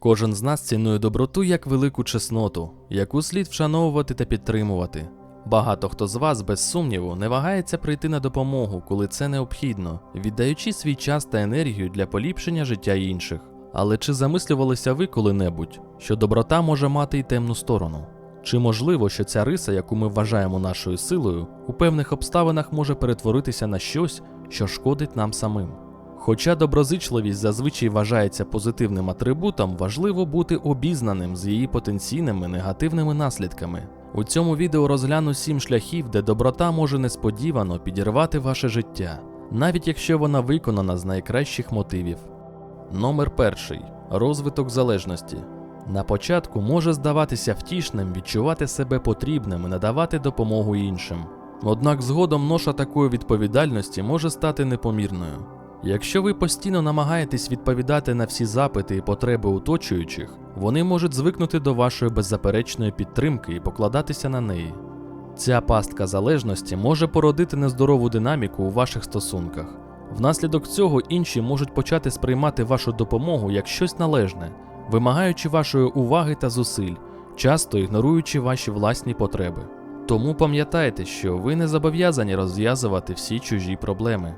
Кожен з нас цінує доброту як велику чесноту, яку слід вшановувати та підтримувати. Багато хто з вас, без сумніву, не вагається прийти на допомогу, коли це необхідно, віддаючи свій час та енергію для поліпшення життя інших. Але чи замислювалися ви коли-небудь, що доброта може мати й темну сторону? Чи можливо, що ця риса, яку ми вважаємо нашою силою, у певних обставинах може перетворитися на щось, що шкодить нам самим? Хоча доброзичливість зазвичай вважається позитивним атрибутом, важливо бути обізнаним з її потенційними негативними наслідками. У цьому відео розгляну сім шляхів, де доброта може несподівано підірвати ваше життя, навіть якщо вона виконана з найкращих мотивів. Номер перший розвиток залежності. На початку може здаватися втішним відчувати себе потрібним і надавати допомогу іншим. Однак згодом ноша такої відповідальності може стати непомірною. Якщо ви постійно намагаєтесь відповідати на всі запити і потреби оточуючих, вони можуть звикнути до вашої беззаперечної підтримки і покладатися на неї. Ця пастка залежності може породити нездорову динаміку у ваших стосунках. Внаслідок цього інші можуть почати сприймати вашу допомогу як щось належне, вимагаючи вашої уваги та зусиль, часто ігноруючи ваші власні потреби. Тому пам'ятайте, що ви не зобов'язані розв'язувати всі чужі проблеми.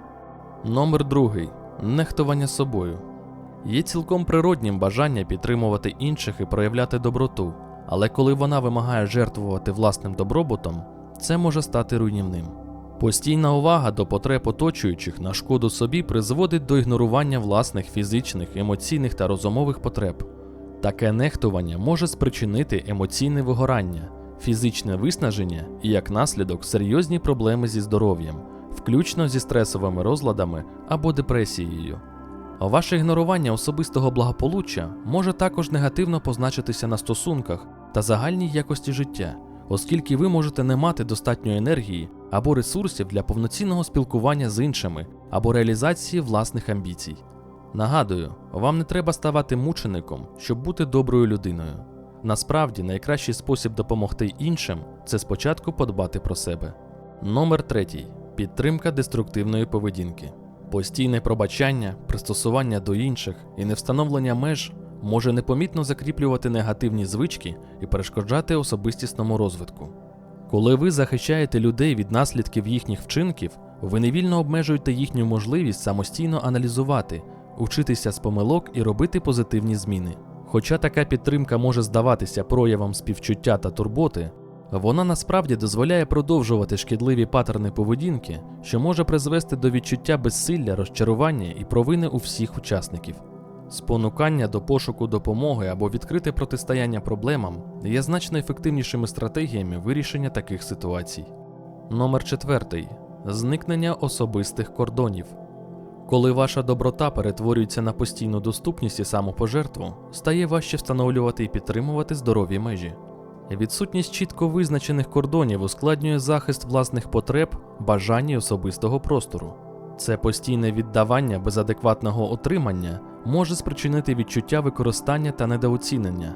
Номер другий нехтування собою. Є цілком природнім бажання підтримувати інших і проявляти доброту, але коли вона вимагає жертвувати власним добробутом, це може стати руйнівним. Постійна увага до потреб оточуючих на шкоду собі призводить до ігнорування власних фізичних, емоційних та розумових потреб. Таке нехтування може спричинити емоційне вигорання, фізичне виснаження і, як наслідок, серйозні проблеми зі здоров'ям, включно зі стресовими розладами або депресією. Ваше ігнорування особистого благополуччя може також негативно позначитися на стосунках та загальній якості життя, оскільки ви можете не мати достатньо енергії або ресурсів для повноцінного спілкування з іншими або реалізації власних амбіцій. Нагадую, вам не треба ставати мучеником, щоб бути доброю людиною. Насправді, найкращий спосіб допомогти іншим це спочатку подбати про себе. Номер третій підтримка деструктивної поведінки. Постійне пробачання, пристосування до інших і невстановлення меж може непомітно закріплювати негативні звички і перешкоджати особистісному розвитку. Коли ви захищаєте людей від наслідків їхніх вчинків, ви невільно обмежуєте їхню можливість самостійно аналізувати, учитися з помилок і робити позитивні зміни. Хоча така підтримка може здаватися проявом співчуття та турботи, вона насправді дозволяє продовжувати шкідливі паттерни поведінки, що може призвести до відчуття безсилля, розчарування і провини у всіх учасників. Спонукання до пошуку допомоги або відкрите протистояння проблемам є значно ефективнішими стратегіями вирішення таких ситуацій. Номер 4. Зникнення особистих кордонів. Коли ваша доброта перетворюється на постійну доступність і самопожертву, стає важче встановлювати і підтримувати здорові межі. Відсутність чітко визначених кордонів ускладнює захист власних потреб, бажань і особистого простору. Це постійне віддавання без адекватного отримання може спричинити відчуття використання та недооцінення.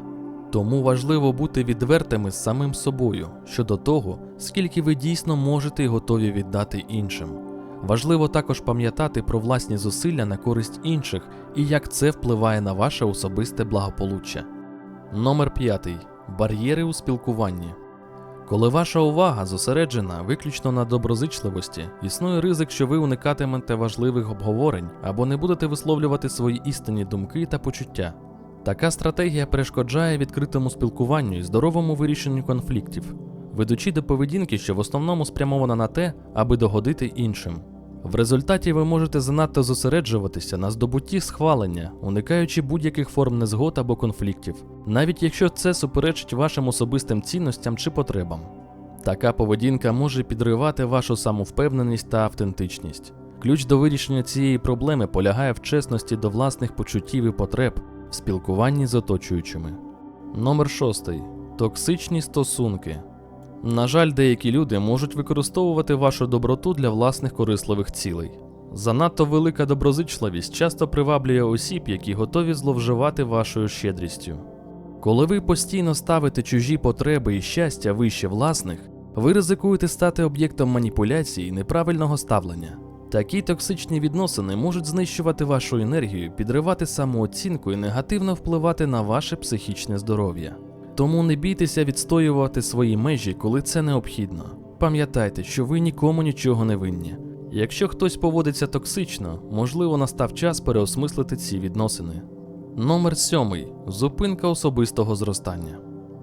Тому важливо бути відвертими з самим собою щодо того, скільки ви дійсно можете і готові віддати іншим. Важливо також пам'ятати про власні зусилля на користь інших і як це впливає на ваше особисте благополуччя. Номер 5. Бар'єри у спілкуванні. Коли ваша увага зосереджена виключно на доброзичливості, існує ризик, що ви уникатимете важливих обговорень або не будете висловлювати свої істинні думки та почуття. Така стратегія перешкоджає відкритому спілкуванню і здоровому вирішенню конфліктів, ведучи до поведінки, що в основному спрямована на те, аби догодити іншим. В результаті ви можете занадто зосереджуватися на здобутті схвалення, уникаючи будь-яких форм незгод або конфліктів, навіть якщо це суперечить вашим особистим цінностям чи потребам. Така поведінка може підривати вашу самовпевненість та автентичність. Ключ до вирішення цієї проблеми полягає в чесності до власних почуттів і потреб в спілкуванні з оточуючими. Номер 6. Токсичні стосунки. На жаль, деякі люди можуть використовувати вашу доброту для власних корисливих цілей. Занадто велика доброзичливість часто приваблює осіб, які готові зловживати вашою щедрістю. Коли ви постійно ставите чужі потреби і щастя вище власних, ви ризикуєте стати об'єктом маніпуляції і неправильного ставлення. Такі токсичні відносини можуть знищувати вашу енергію, підривати самооцінку і негативно впливати на ваше психічне здоров'я. Тому не бійтеся відстоювати свої межі, коли це необхідно. Пам'ятайте, що ви нікому нічого не винні. Якщо хтось поводиться токсично, можливо, настав час переосмислити ці відносини. Номер сьомий зупинка особистого зростання.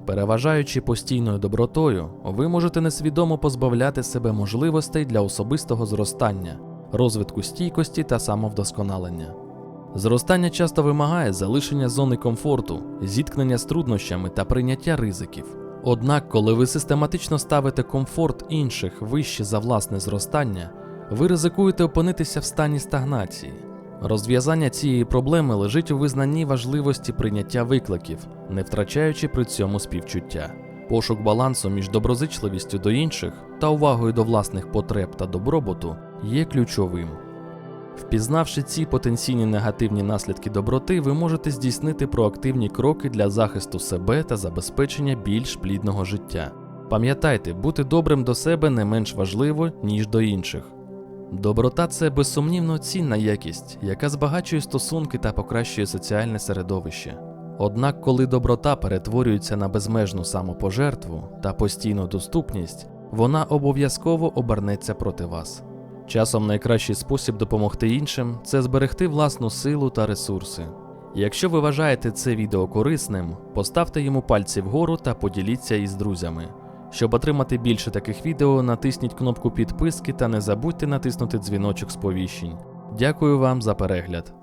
Переважаючи постійною добротою, ви можете несвідомо позбавляти себе можливостей для особистого зростання, розвитку стійкості та самовдосконалення. Зростання часто вимагає залишення зони комфорту, зіткнення з труднощами та прийняття ризиків. Однак, коли ви систематично ставите комфорт інших вище за власне зростання, ви ризикуєте опинитися в стані стагнації. Розв'язання цієї проблеми лежить у визнанні важливості прийняття викликів, не втрачаючи при цьому співчуття. Пошук балансу між доброзичливістю до інших та увагою до власних потреб та добробуту є ключовим. Впізнавши ці потенційні негативні наслідки доброти, ви можете здійснити проактивні кроки для захисту себе та забезпечення більш плідного життя. Пам'ятайте, бути добрим до себе не менш важливо, ніж до інших. Доброта це безсумнівно цінна якість, яка збагачує стосунки та покращує соціальне середовище. Однак, коли доброта перетворюється на безмежну самопожертву та постійну доступність, вона обов'язково обернеться проти вас. Часом найкращий спосіб допомогти іншим це зберегти власну силу та ресурси. Якщо ви вважаєте це відео корисним, поставте йому пальці вгору та поділіться із друзями. Щоб отримати більше таких відео, натисніть кнопку підписки та не забудьте натиснути дзвіночок сповіщень. Дякую вам за перегляд.